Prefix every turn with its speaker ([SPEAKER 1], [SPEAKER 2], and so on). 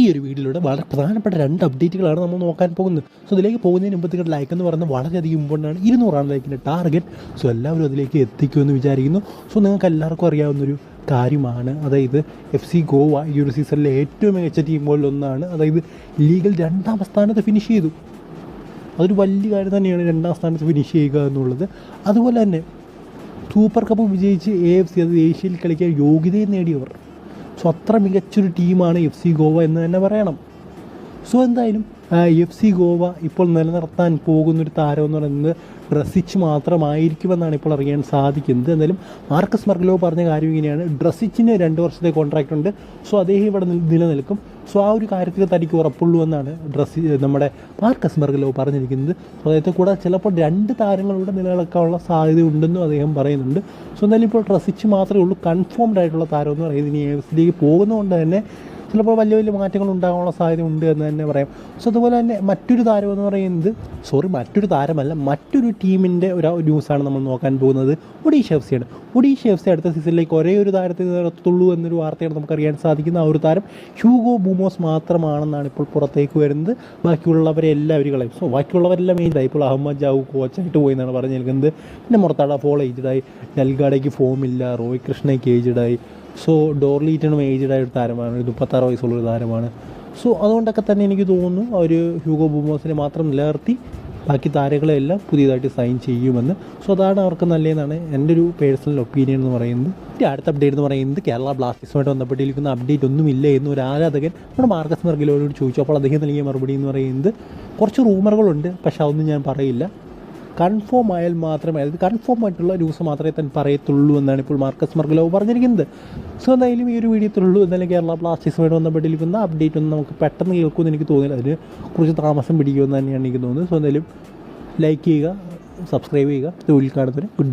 [SPEAKER 1] ഈ ഒരു വീഡിയോയിലൂടെ വളരെ പ്രധാനപ്പെട്ട രണ്ട് അപ്ഡേറ്റുകളാണ് നമ്മൾ നോക്കാൻ പോകുന്നത്. സോ അതിലേക്ക് പോകുന്നതിന് മുമ്പ് നിങ്ങളുടെ ലൈക്ക് എന്ന് പറയുന്നത് വളരെയധികം ഇമ്പോർട്ടന്റ് ആണ്. ഇരുന്നൂറാണ് ലൈക്കിന്റെ ടാർഗറ്റ് സോ എല്ലാവരും അതിലേക്ക് എത്തിക്കുമെന്ന് വിചാരിക്കുന്നു. സോ നിങ്ങൾക്ക് എല്ലാവർക്കും അറിയാവുന്നൊരു കാര്യമാണ്. അതായത് എഫ് സി ഗോവ ഈ ഒരു സീസണിലെ ഏറ്റവും മികച്ച ടീമുകളിലൊന്നാണ് അതായത് ലീഗിൽ രണ്ടാം സ്ഥാനത്ത് ഫിനിഷ് ചെയ്തു. അതൊരു വലിയ കാര്യം തന്നെയാണ് രണ്ടാം സ്ഥാനത്ത് ഫിനിഷ് ചെയ്യുക എന്നുള്ളത്. അതുപോലെ തന്നെ സൂപ്പർ കപ്പ് വിജയിച്ച് എ എഫ് സി അത് ഏഷ്യയിൽ കളിക്കാൻ യോഗ്യതയും നേടിയവർ. സോ അത്ര മികച്ചൊരു ടീമാണ് എഫ് സി ഗോവ എന്ന് തന്നെ പറയണം. സോ എന്തായാലും എഫ് സി ഗോവ ഇപ്പോൾ നിലനിർത്താൻ പോകുന്നൊരു താരം എന്ന് പറയുന്നത് ഡ്രസിച്ച് മാത്രമായിരിക്കുമെന്നാണ് ഇപ്പോൾ അറിയാൻ സാധിക്കുന്നത്. എന്തായാലും മാർക്കസ് മർഗലോ പറഞ്ഞ കാര്യം ഇങ്ങനെയാണ്. ഡ്രസിച്ചിന് രണ്ട് വർഷത്തെ കോൺട്രാക്റ്റ് ഉണ്ട്. സോ അദ്ദേഹം ഇവിടെ നിൽ- നിലനിൽക്കും. സോ ആ ഒരു കാര്യത്തിൽ തനിക്ക് ഉറപ്പുള്ളൂ എന്നാണ് ഡ്രസ് നമ്മുടെ മാർക്കസ് മർഗലോ പറഞ്ഞിരിക്കുന്നത്. അദ്ദേഹത്തെ കൂടെ ചിലപ്പോൾ രണ്ട് താരങ്ങളുടെ നിലനിൽക്കാനുള്ള സാധ്യത ഉണ്ടെന്നും അദ്ദേഹം പറയുന്നുണ്ട്. സോ എന്തായാലും ഇപ്പോൾ ഡ്രസ്സിച്ച് മാത്രമേ ഉള്ളൂ. കൺഫേംഡ് ആയിട്ടുള്ള താരം എന്ന് പറയുന്നത് ഇനി സിയിലേക്ക് പോകുന്നതുകൊണ്ട് തന്നെ ചിലപ്പോൾ വലിയ വലിയ മാറ്റങ്ങൾ ഉണ്ടാകാനുള്ള സാധ്യത ഉണ്ട് എന്ന് തന്നെ പറയാം. സോ അതുപോലെ തന്നെ മറ്റൊരു താരം എന്ന് പറയുന്നത് സോറി മറ്റൊരു താരമല്ല മറ്റൊരു ടീമിന്റെ ഒരു ന്യൂസാണ് നമ്മൾ നോക്കാൻ പോകുന്നത്. ഒഡീഷ എഫ് സിയാണ് ഒഡീഷ എഫ് സി അടുത്ത സീസണിലേക്ക് ഒരേ ഒരു താരത്തിൽ നിർത്തുള്ളൂ എന്നൊരു വാർത്തയാണ് നമുക്കറിയാൻ സാധിക്കുന്ന ആ ഒരു താരം ഹ്യൂഗോ ബൂമോസ് മാത്രമാണെന്നാണ് ഇപ്പോൾ പുറത്തേക്ക് വരുന്നത്. ബാക്കിയുള്ളവരെ എല്ലാവരും കളയും. സോ ബാക്കിയുള്ളവരെല്ലാം ഏജായി ഇപ്പോൾ അഹമ്മദ് ജാവു കോച്ചായിട്ട് പോയി എന്നാണ് പറഞ്ഞു നിൽക്കുന്നത്. പിന്നെ മുറത്താട ഫോൾ ഏജ്ഡായി നൽഗാടേക്ക് ഫോമില്ല റോയ് കൃഷ്ണയ്ക്ക് ഏജ്ഡായി സോ ഡോർലീറ്റണും ആയ ഒരു താരമാണ്. ഒരു മുപ്പത്താറ് വയസ്സുള്ള ഒരു താരമാണ്. സോ അതുകൊണ്ടൊക്കെ തന്നെ എനിക്ക് തോന്നുന്നു അവർ ഹ്യൂഗോ ബുമോസിനെ മാത്രം നിലനിർത്തി ബാക്കി താരങ്ങളെല്ലാം പുതിയതായിട്ട് സൈൻ ചെയ്യുമെന്ന്. സോ അതാണ് അവർക്ക് നല്ലതെന്നാണ് എന്റെ ഒരു പേഴ്സണൽ ഒപ്പീനിയൻ എന്ന് പറയുന്നത്. ഇനി അടുത്ത അപ്ഡേറ്റ് എന്ന് പറയുന്നത് കേരള ബ്ലാസ്റ്റേഴ്സുമായിട്ട് ബന്ധപ്പെട്ടിരിക്കുന്ന അപ്ഡേറ്റ് ഒന്നുമില്ല എന്ന് ഒരു ആരാധകൻ നമ്മുടെ മാർക്കസ് മെർഗിലോട് ചോദിച്ചു. അപ്പോൾ അദ്ദേഹം നൽകിയ മറുപടി എന്ന് പറയുന്നത് കുറച്ച് റൂമറുകളുണ്ട് പക്ഷേ അതൊന്നും ഞാൻ പറയില്ല. കൺഫേം ആയാൽ മാത്രമേ അതായത് കൺഫേം ആയിട്ടുള്ള ന്യൂസ് മാത്രമേ താൻ പറയത്തുള്ളൂ എന്നാണ് ഇപ്പോൾ മാർക്കസ് മർഗലോ പറഞ്ഞിരിക്കുന്നത്. സോ എന്തായാലും ഈ ഒരു വീഡിയോത്തിലുള്ളൂ. എന്നാലും കേരള ബ്ലാസ്റ്റേഴ്സുമായിട്ട് ബന്ധപ്പെട്ടിരിക്കുന്ന അപ്ഡേറ്റ് ഒന്നും നമുക്ക് പെട്ടെന്ന് കേൾക്കുമെന്ന് എനിക്ക് തോന്നില്ല അതിന് കുറച്ച് താമസം പിടിക്കുമെന്ന് തന്നെയാണ് എനിക്ക് തോന്നുന്നത്. സോ എന്തായാലും ലൈക്ക് ചെയ്യുക സബ്സ്ക്രൈബ് ചെയ്യുക. തൊഴിൽ കാണുന്നതിന് ഗുഡ് ബൈ